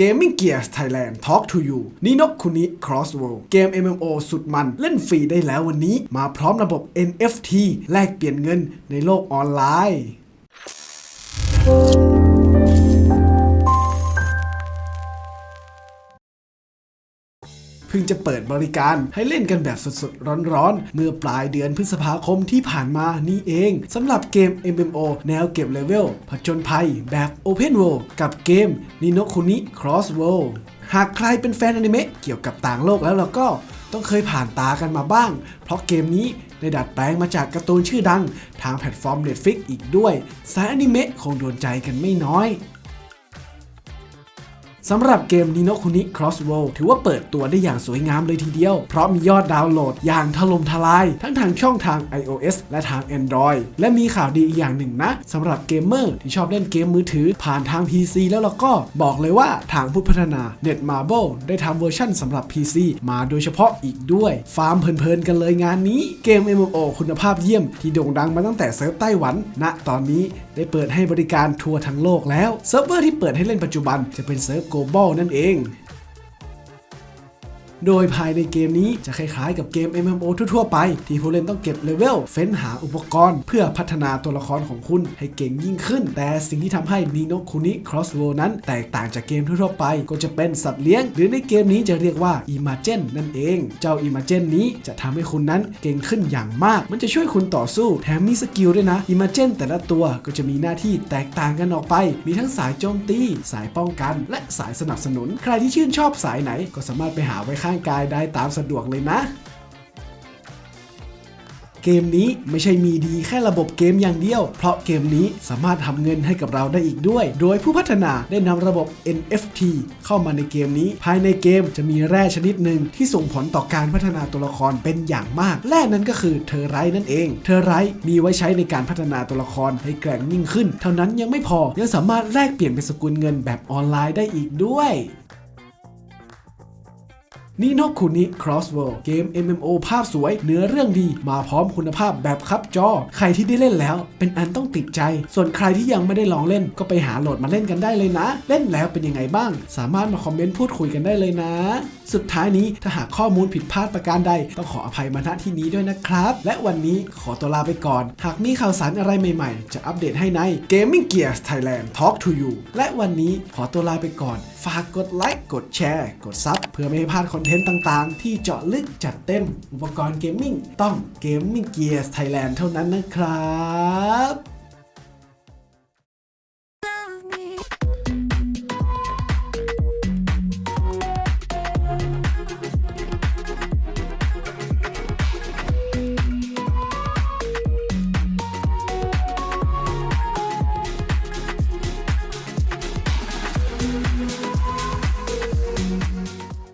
Gaming Gears Thailand Talk to You นินกคุนิ Crossworld เกม MMO สุดมันเล่นฟรีได้แล้ววันนี้ มาพร้อมระบบ NFT แลกเปลี่ยนเงินในโลกออนไลน์ พิ่งจะเปิดบริการให้เล่นกันแบบสดๆ ร้อนๆ เมื่อปลายเดือนพฤษภาคมที่ผ่านมานี่เองสำหรับเกม MMO แนวเก็บเลเวลผจญภัยแบบ Open World กับเกม n i n o k u n i Cross World หากใครเป็นแฟนอนิเมะเกี่ยวกับต่างโลกแล้วเราก็ต้องเคยผ่านตากันมาบ้าง เพราะเกมนี้ได้ดัดแปลงมาจากการ์ตูนชื่อดัง ทางแพลตฟอร์ม Netflix อีกด้วย สายอนิเมะคงโดนใจกันไม่น้อย สำหรับเกม Nino Kuni Cross World ถือว่าเปิดตัวได้อย่างสวยงามเลยทีเดียว เพราะมียอดดาวน์โหลดอย่างถล่มทลาย ทั้งทางช่องทาง iOS และทาง Android และมีข่าวดีอีกอย่างหนึ่งนะสำหรับเกมเมอร์ที่ชอบเล่นเกมมือถือผ่านทาง PC แล้วเราก็บอกเลยว่าทางผู้พัฒนา Netmarble ได้ทำเวอร์ชั่นสำหรับ PC มาโดยเฉพาะอีกด้วย ฟาร์มเพลินๆกันเลยงานนี้เกม MMO คุณภาพเยี่ยมที่โด่งดังมาตั้งแต่เซิร์ฟไต้หวันณตอนนี้ได้เปิดให้บริการทั่วทั้งโลกแล้วเซิร์ฟเวอร์ที่เปิดให้เล่นปัจจุบันจะเป็นเซิร์ฟ global นั่นเอง โดยภายในเกมนี้จะคล้ายๆกับเกม MMO ทั่วๆไป ที่ผู้เล่นต้องเก็บเลเวลเฟ้นหาอุปกรณ์ เพื่อพัฒนาตัวละครของคุณให้เก่งยิ่งขึ้น แต่สิ่งที่ทำให้ Nino Kuni Crossworld นั้น แตกต่างจากเกมทั่วๆไป ก็จะเป็นสัตว์เลี้ยง หรือในเกมนี้จะเรียกว่า Imagen นั่นเอง เจ้า Imagen นี้จะทำให้คุณนั้นเก่งขึ้นอย่างมาก มันจะช่วยคุณต่อสู้แถมมีสกิลด้วยนะ Imagen แต่ละตัวก็จะมีหน้าที่แตกต่างกันออกไป มีทั้งสายโจมตี สายป้องกัน และสายสนับสนุน ใครที่ชื่นชอบสายไหนก็สามารถไปหาไว้ข้างกายได้ตามสะดวกเลยนะ เกมนี้ไม่ใช่มีดีแค่ระบบเกมอย่างเดียว เพราะเกมนี้สามารถทำเงินให้กับเราได้อีกด้วย โดยผู้พัฒนาได้นำระบบ NFT เข้ามาในเกมนี้ ภายในเกมจะมีแร่ชนิดหนึ่งที่ส่งผลต่อการพัฒนาตัวละครเป็นอย่างมาก แร่นั้นก็คือเทอร์ไรต์นั่นเอง เทอร์ไรต์มีไว้ใช้ในการพัฒนาตัวละครให้แกร่งยิ่งขึ้น เท่านั้นยังไม่พอยังสามารถแลกเปลี่ยนเป็นสกุลเงินแบบออนไลน์ได้อีกด้วย นิโนคุนิ Crossworld เกม MMO ภาพสวย เนื้อเรื่องดี มาพร้อมคุณภาพแบบคับจอ ใครที่ได้เล่นแล้ว เป็นอันต้องติดใจ ส่วนใครที่ยังไม่ได้ลองเล่น ก็ไปหาโหลดมาเล่นกันได้เลยนะ เล่นแล้วเป็นยังไงบ้าง สามารถมาคอมเมนต์พูดคุยกันได้เลยนะ สุดท้ายนี้ถ้าหากข้อมูลผิดพลาดประการใด ต้องขออภัยมาณที่นี้ด้วยนะครับ และวันนี้ขอตัวลาไปก่อน หากมีข่าวสารอะไรใหม่ๆ จะอัปเดตให้ใน Gaming Gears Thailand Talk to You และวันนี้ขอตัวลาไปก่อน ฝากกดไลค์ กดแชร์ กดซับเพื่อไม่ให้พลาดคอนเทนต์ต่างๆ ที่เจาะลึกจัดเต็มอุปกรณ์เกมมิ่งต้อง Gaming Gears Thailand เท่านั้นนะครับ